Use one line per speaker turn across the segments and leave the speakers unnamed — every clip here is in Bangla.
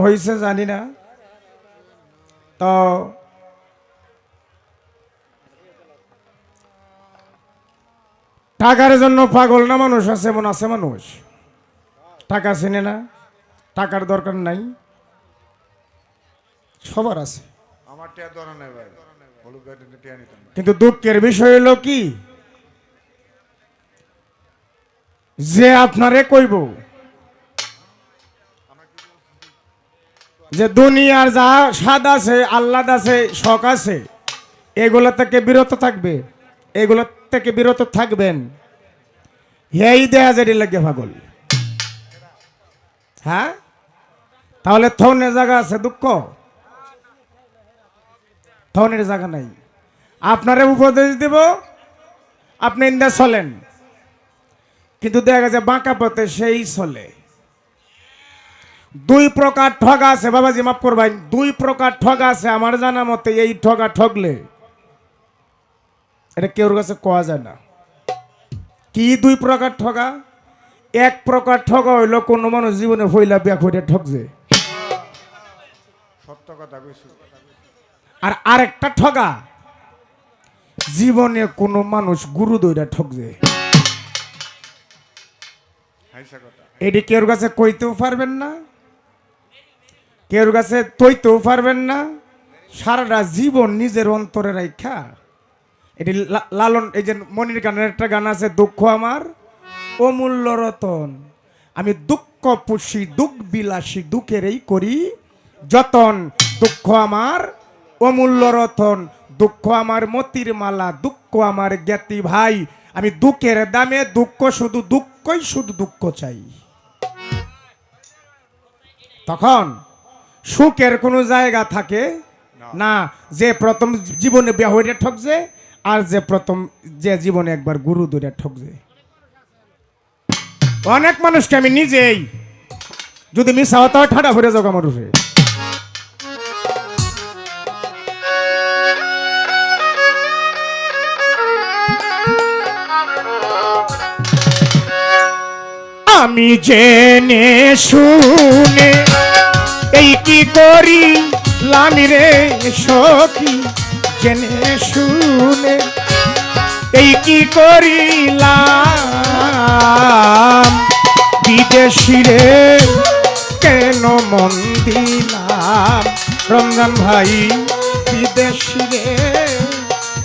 হয়েছে জানি না। তো টাকার জন্য পাগল না মানুষ আছে এমন আছে মানুষ? টাকা চিনে না টাকার দরকার নাই। সবার আছে। কিন্তু দুঃখের বিষয় হলো কি? যে আপনারে কইব যে দুনিয়ার যা স্বাদ আছে, আহ্লাদ আছে, শখ আছে, এগুলো থেকে বিরত থাকবে, এগুলো থেকে বিরত থাকবেন। এই দেয়া যেটি লাগে পাগল। হ্যাঁ? তাহলে থনের জায়গা আছে দুঃখ? থনের জায়গা নাই। আপনারে উপদেশ দেব, আপনি ইন্দা চলেন। কিন্তু দেখা গেছে বাঁকা পথে সেই চলে। দুই প্রকার ঠগা আছে বাবাজি মাফ করবেন। দুই প্রকার ঠগা আছে আমার জানা মতে এই ঠগা ঠগলে। এটা কেউর কাছে কোয়া যায় না। কি দুই প্রকার ঠগা? এক প্রকার ঠগা হইল কোনো মানুষ জীবনে হইলা বিয়া করে ঠকছে
সত্য কথা কইছি।
আর আরেকটা ঠগা জীবনে কোনো মানুষ গুরু দইরা ঠকছে এটি কেউর কাছে কইতেও পারবেন না। কেউর কাছে তৈতেও পারবেন না, সারাটা জীবন নিজের অন্তরে রাখা এটি লালন, এই যে মনির গানের একটা গান আছে, দুঃখ আমার অমূল্য রতন। আমি দুঃখ পুষি, দুঃখ বিলাসী দুঃখেরই করি যতন। দুঃখ আমার অমূল্য রতন, দুঃখ আমার মতির মালা, দুঃখ আমার জ্ঞাতি ভাই। আমি দুঃখের দামে দুঃখ শুধু দুঃখই শুধু দুঃখ চাই। তখন সুখের কোনো জায়গা থাকে? না। যে প্রথম জীবনে বিয়া হইয়া ঠকছে আর যে প্রথম যে জীবনে একবার গুরু ধরে ঠকছে। অনেক মানুষকে আমি নিজেই যদি মিশা হতো ঠাডা ভরে যাব আমার উপরে। আমি জেনে শুনে এই কি করি লামি রে সখী জেনে শুনে? এই কি করিলাম? বিদেশি রে কেন মন দিলাম? রমজান ভাই, বিদেশি রে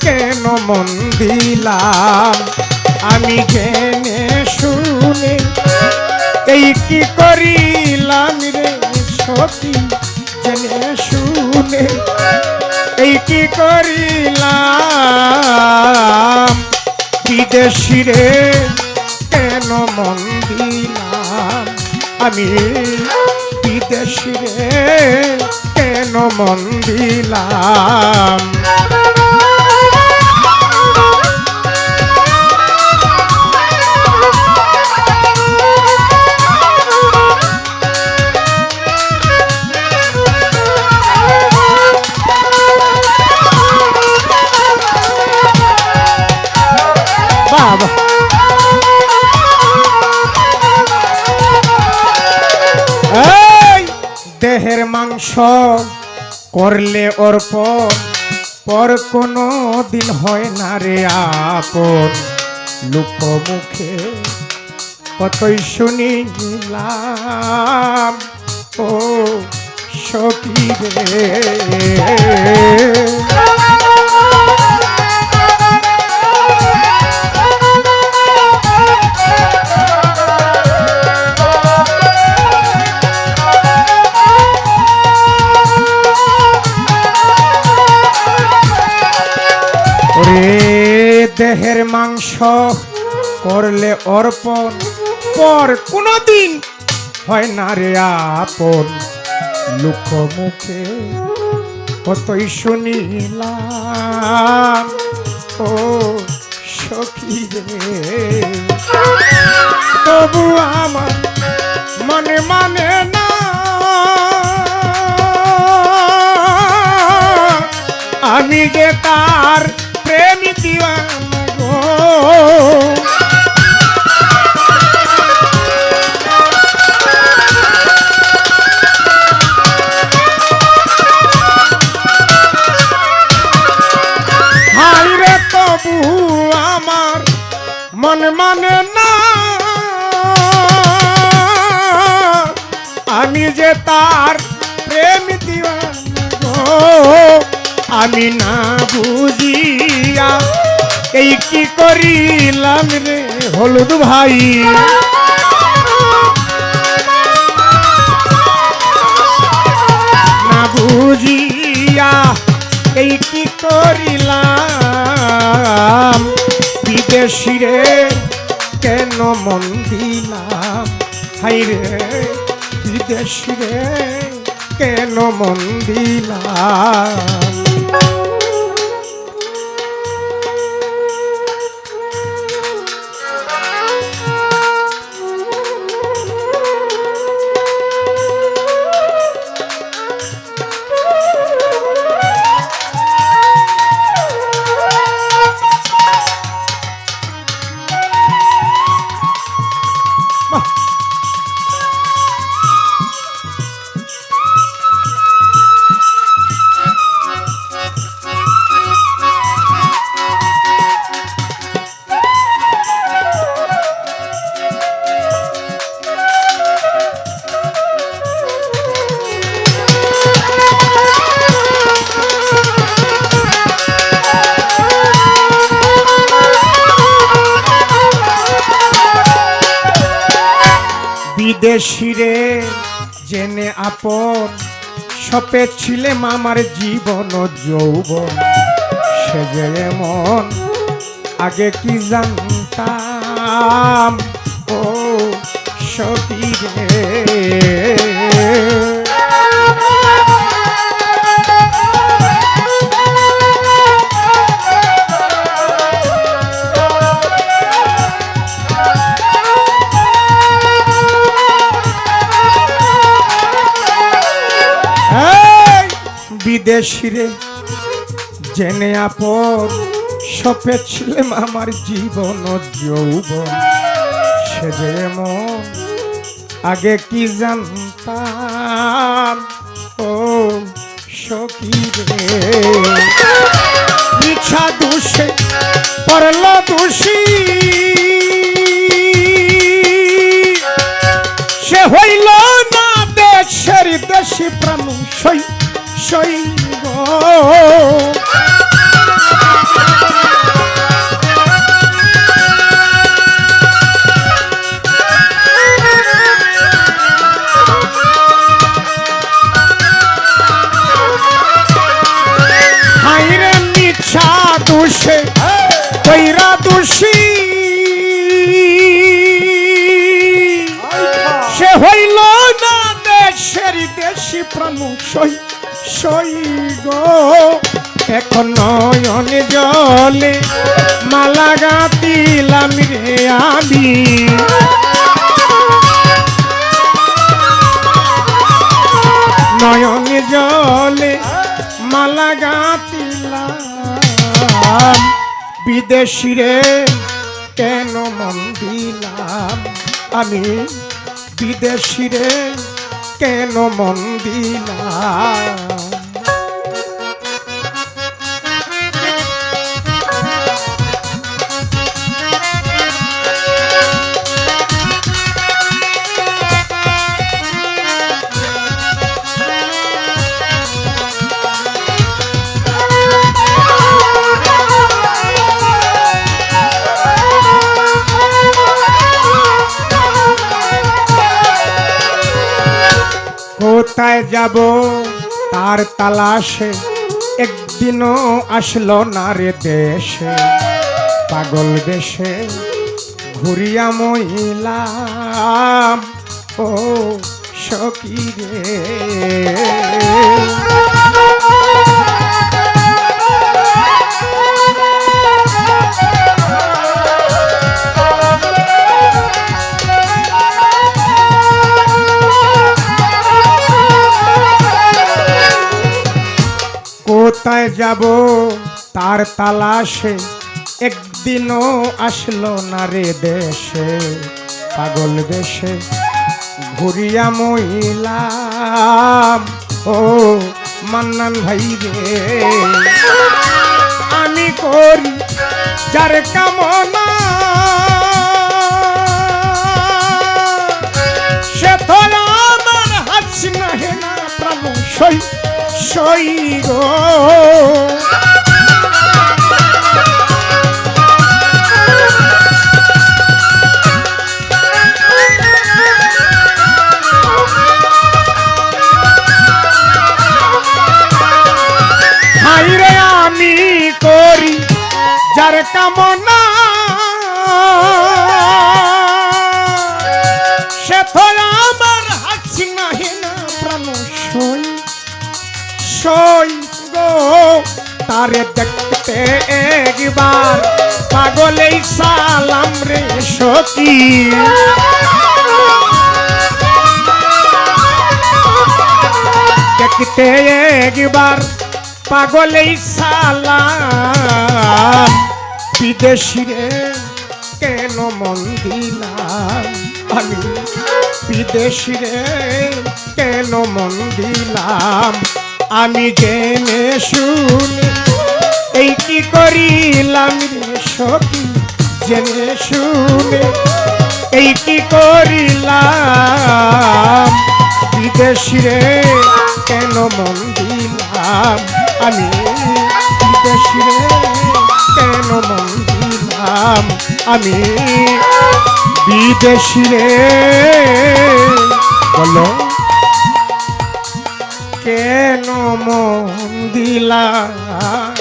কেন মন দিলাম? আমি জেনে শুনে। এই কি করিলাম রে সখী জেনে শুনে, এই কি করিলাম? বিদেশি রে, কেন মন দিলাম? আমি বিদেশি রে, কেন মন দিলাম? দেহের মাংস করলে অর্প পর কোনো দিন হয় না রে আপন। লোক মুখে কতই শুনিলাম, ও সখী রে। করলে অর্পণ, পর কোনদিন হয় না রে আপন। লোক মুখে কতই শুনিলাম, ও সখী তবু আমার মনে মানে না, আমি যে তার প্রেমী দিওয়ানা গো। জানে না। আমি যে তার প্রেম গো, আমি না বুঝিয়া এই কি করিলাম রে হলুদ ভাই না বুঝিয়া এই কি করিলাম? বিদেশিরে কেন মন দিলাম? হাই রে বিদেশিরে কেন মন দিলাম? বিদেশিরে জেনে আপন, সপে ছিলে মামার জীবন যৌবন। সে মন আগে কি জানতাম? ও সতী বিদেশিরে জেনে আপন, সপে ছিলাম আমার জীবন ও যৌবন। সে যেমন আগে কি জানতাম? ও সখী মিছা দোষে পড়ল দোষী। সে হইল না দেশের দেশি প্রাণ সই। সই গো। হাইরে মিছা দোষে কইরা দোষী। সে হইল না দেশের দেশি প্রাণ সই সই এখন নয়ন জলে মালা গাতিলাম রে আমি। নয়ন জলে মালা গাতিলাম বিদেশিরে কেন মন দিলাম? আমি বিদেশিরে কেন মন দিলাম? কোথায় যাব? তার তালাশে একদিনও আসলো না রে দেশে। পাগল দেশে ঘুরিয়া মহিলা ও সখী রে। যাব, তার তালাশে একদিনও আসলো না রে দেশে, পাগল দেশে ঘুরিয়া মহিলা ও মান্নান ভাই রে, আমি করি যার কামনা। সে তো আমার হাসি না হে না, প্রাণ সই সই গো। আমি করি যার কামনা সই গো, তারে দেখতে একবার পাগলেই সালাম রে সখী। দেখতে একবার পাগলেই সালাম। বিদেশি রে, কেন মন দিলাম আমি বিদেশি রে, কেন মন দিলাম? আমি জেনে শুনে, এই কি করিলাম রে সখী? জেনে শুনে, এই কি করিলাম? বিদেশি রে, কেন মন দিলাম আমি? বিদেশি রে, কেন মন দিলাম আমি? বিদেশি রে, বলো। কেন মন দিলাম